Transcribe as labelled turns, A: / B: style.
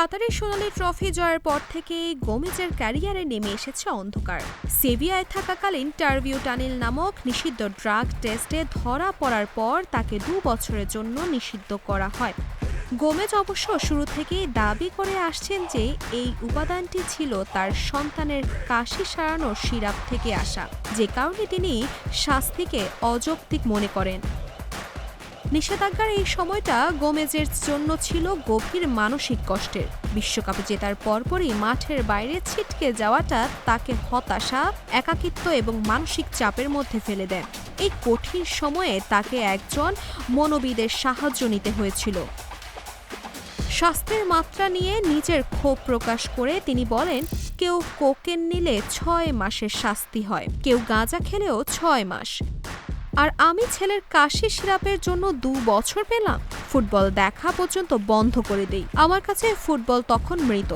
A: কাতারে সোনালি ট্রফি জয়ের পর থেকেই গোমেজের ক্যারিয়ারে নেমে এসেছে অন্ধকার। সেভিয়ায় থাকাকালীন টার্ভিউ টানেল নামক নিষিদ্ধ ড্রাগ টেস্টে ধরা পড়ার পর তাকে দু বছরের জন্য নিষিদ্ধ করা হয়। গোমেজ অবশ্য শুরু থেকেই দাবি করে আসছেন যে এই উপাদানটি ছিল তার সন্তানের কাশি সারানোর সিরাপ থেকে আসা। যে কারণে তিনি শাস্তিকে অযৌক্তিক মনে করেন। নিষেধাজ্ঞার এই সময়টা গোমেজের জন্য ছিল গভীর মানসিক কষ্টের। বিশ্বকাপ জেতার পরপরই মাঠের বাইরে ছিটকে যাওয়াটা তাকে হতাশা, একাকিত্ব এবং মানসিক চাপের মধ্যে ফেলে দেয়। এই কঠিন সময়ে তাকে একজন মনোবিদের সাহায্য নিতে হয়েছিল। স্বাস্থ্যের মাত্রা নিয়ে নিজের ক্ষোভ প্রকাশ করে তিনি বলেন, কেউ কোকেন নিলে ছয় মাসের শাস্তি হয়, কেউ গাঁজা খেলেও ছয় মাস। আর আমি ছেলের কাশি সিরাপের জন্য দু বছর পেলাম। ফুটবল দেখা পর্যন্ত বন্ধ করে দেই। আমার কাছে ফুটবল তখন মৃত।